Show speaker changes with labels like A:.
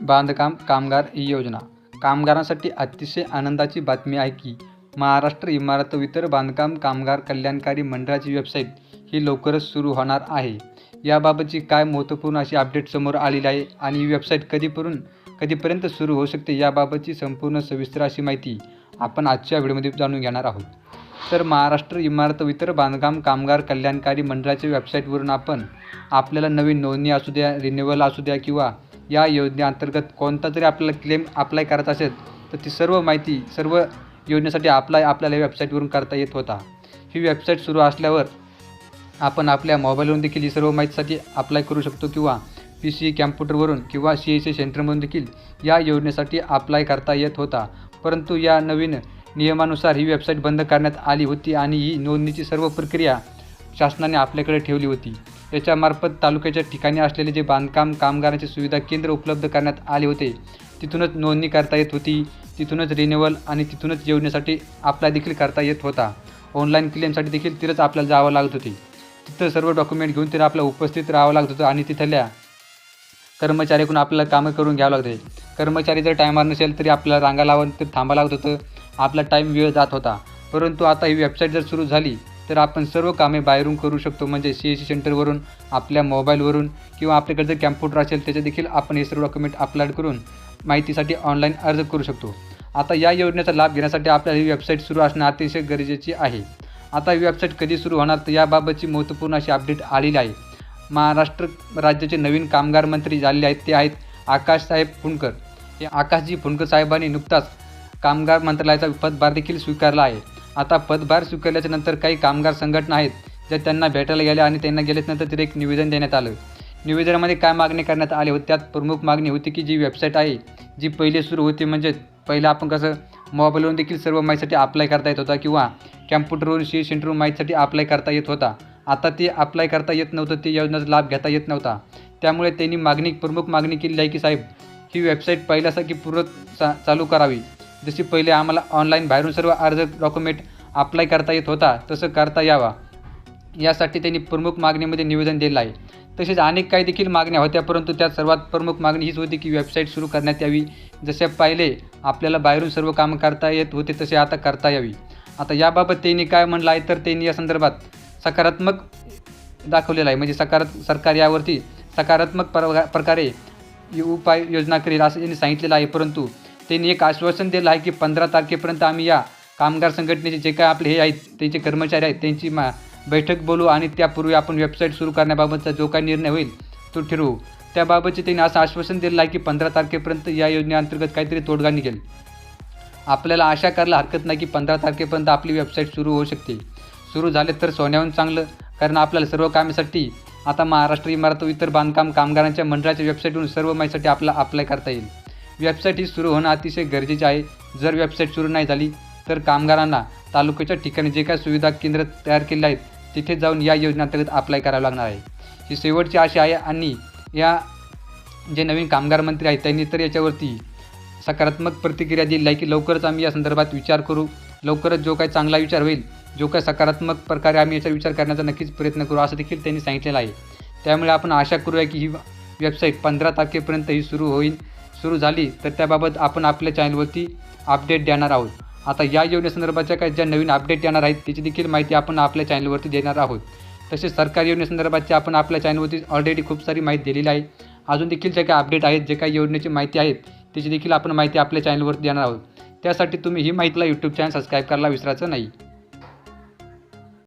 A: बांधकाम कामगार ही योजना. कामगारांसाठी अतिशय आनंदाची बातमी आहे की महाराष्ट्र इमारत वितर इतर बांधकाम कामगार कल्याणकारी मंडळाची वेबसाईट ही लवकरच सुरू होणार आहे. याबाबतची काय महत्त्वपूर्ण अशी अपडेट समोर आलेली आहे आणि ही वेबसाईट कधीपर्यंत कधीपर्यंत सुरू होऊ शकते याबाबतची संपूर्ण सविस्तर अशी माहिती आपण आजच्या व्हिडिओमध्ये जाणून घेणार आहोत. तर महाराष्ट्र इमारत वितर बांधकाम कामगार कल्याणकारी मंडळाच्या वेबसाईटवरून आपण आपल्याला नवीन नोंदणी असू द्या रिन्युअल असू द्या किंवा या योजनेअंतर्गत कोणता जरी आपल्याला क्लेम अप्लाय करायचा असेल तर ती सर्व माहिती सर्व योजनेसाठी अप्लाय आपल्याला वेबसाईटवरून करता येत होता. ही वेबसाईट सुरू असल्यावर आपण आपल्या मोबाईलवरून देखील ही सर्व माहितीसाठी अप्लाय करू शकतो किंवा पी सी कॅम्प्युटरवरून किंवा सी एस सी सेंटरमधून देखील या योजनेसाठी अप्लाय करता येत होता. परंतु या नवीन नियमानुसार ही वेबसाईट बंद करण्यात आली होती आणि ही नोंदणीची सर्व प्रक्रिया शासनाने आपल्याकडे ठेवली होती. याच्यामार्फत तालुक्याच्या ठिकाणी असलेले जे बांधकाम कामगारांची सुविधा केंद्र उपलब्ध करण्यात आले होते. तिथूनच नोंदणी करता येत होती. तिथूनच रिन्युअल आणि तिथूनच योजनेसाठी अप्लाय देखील करता येत होता. ऑनलाईन क्लेमसाठी देखील तिथंच आपल्याला जावं लागत होती. तिथं सर्व डॉक्युमेंट घेऊन तिथं आपल्याला उपस्थित राहावं लागत होतं आणि तिथल्या कर्मचाऱ्याकडून आपल्याला कामं करून घ्यावं लागते कर्मचारी जर टायमार नसेल तरी आपल्याला रांगा लावून ते थांबावं लागत होतं. आपला टाईम वेळ जात होता. परंतु आता ही वेबसाईट जर सुरू झाली तर आपण सर्व कामे बाहेरून करू शकतो. म्हणजे सी एस सी सेंटरवरून आपल्या मोबाईलवरून किंवा आपल्याकडे जर कॅम्प्युटर असेल त्याचे देखील आपण हे सर्व डॉक्युमेंट अपलोड करून माहितीसाठी ऑनलाईन अर्ज करू शकतो. आता या योजनेचा लाभ घेण्यासाठी आपल्याला ही वेबसाईट सुरू असणं अतिशय गरजेची आहे. आता ही वेबसाईट कधी सुरू होणार तर याबाबतची महत्त्वपूर्ण अशी अपडेट आलेली आहे. महाराष्ट्र राज्याचे नवीन कामगार मंत्री झालेले आहेत ते आहेत आकाशसाहेब फुंडकर. हे आकाशजी फुंडकर साहेबांनी नुकताच कामगार मंत्रालयाचा पदभार देखील स्वीकारला आहे. आता पदभार स्वीकारल्याच्या नंतर काही कामगार संघटना आहेत ज्या त्यांना भेटायला गेल्या आणि त्यांना गेल्याच्यानंतर तिथे एक निवेदन देण्यात आलं. निवेदनामध्ये काय मागणी करण्यात आली होती त्यात प्रमुख मागणी होती की जी वेबसाईट आहे जी पहिले सुरू होती म्हणजे पहिलं आपण कसं मोबाईलवरून देखील सर्व माहितीसाठी अप्लाय करता येत होता किंवा कॅम्प्युटरवरून सी सेंटरवरून माहितीसाठी अप्लाय करता येत होता. आता ते अप्लाय करता येत नव्हतं ती योजनेचा लाभ घेता येत नव्हता. त्यामुळे त्यांनी मागणी प्रमुख मागणी केली आहे की साहेब ही वेबसाईट पहिल्यासारखी पूर्ण चा चालू करावी. जशी पहिले आम्हाला ऑनलाईन बाहेरून सर्व अर्ज डॉक्युमेंट अप्लाय करता येत होता तसं करता यावा. यासाठी त्यांनी प्रमुख मागणीमध्ये निवेदन दिलं आहे. तसेच अनेक काही देखील मागण्या होत्या परंतु त्यात सर्वात प्रमुख मागणी हीच होती की वेबसाईट सुरू करण्यात यावी. जसे पाहिले आपल्याला बाहेरून सर्व कामं करता येत होते तसे आता करता यावी. आता याबाबत त्यांनी काय म्हणलं आहे तर त्यांनी या संदर्भात सकारात्मक दाखवलेलं आहे. म्हणजे सकारात सरकार यावरती सकारात्मक प्रकारे उपाय योजना करेल असं त्यांनी सांगितलेलं आहे परंतु त्यांनी एक आश्वासन दिलं आहे की पंधरा तारखेपर्यंत आम्ही या कामगार संघटनेचे जे काय आपले हे आहेत त्यांचे कर्मचारी आहेत त्यांची मा बैठक बोलू आणि त्यापूर्वी आपण वेबसाईट सुरू करण्याबाबतचा जो काही निर्णय होईल तो ठरवू. त्याबाबतचे त्यांनी असं आश्वासन दिलं आहे की पंधरा तारखेपर्यंत या योजनेअंतर्गत काहीतरी तोडगा निघेल. आपल्याला आशा करायला हरकत नाही की पंधरा तारखेपर्यंत आपली वेबसाईट सुरू होऊ शकते. सुरू झाले तर सोन्याहून चांगलं कारण आपल्याला सर्व कामासाठी आता महाराष्ट्र इमारत व इतर बांधकाम कामगारांच्या मंडळाच्या वेबसाईटवरून सर्व माहितीसाठी आपला अप्लाय करता येईल. वेबसाईट ही सुरू होणं अतिशय गरजेचे आहे. जर वेबसाईट सुरू नाही झाली तर कामगारांना तालुक्याच्या ठिकाणी जे काही सुविधा केंद्र तयार केले आहेत तिथे जाऊन या योजनेअंतर्गत अप्लाय करावं लागणार आहे. ही शेवटची आशा आहे आणि या जे नवीन कामगार मंत्री आहेत त्यांनी तर याच्यावरती सकारात्मक प्रतिक्रिया दिली आहे की लवकरच आम्ही या संदर्भात विचार करू. लवकरच जो काही चांगला विचार होईल जो काही सकारात्मक प्रकारे आम्ही याचा विचार करण्याचा नक्कीच प्रयत्न करू असं देखील त्यांनी सांगितलेलं आहे. त्यामुळे आपण आशा करूया की ही वेबसाईट पंधरा तारखेपर्यंत ही सुरू होईल. सुरू झाली तर त्याबाबत आपण आपल्या चॅनलवरती अपडेट देणार आहोत. आता या योजनेसंदर्भाच्या काही ज्या नवीन अपडेट येणार आहेत त्याची देखील माहिती आपण आपल्या चॅनलवरती देणार आहोत. तसेच सरकारी योजनेसंदर्भातची आपण आपल्या चॅनलवरती ऑलरेडी खूप सारी माहिती दिलेली आहे. अजून देखील जे काही अपडेट आहेत जे काही योजनेची माहिती आहेत त्याची देखील आपण माहिती आपल्या चॅनलवरती देणार आहोत. त्यासाठी तुम्ही ही माहितीला यूट्यूब चॅनल सबस्क्राईब करायला विसरायचं नाही.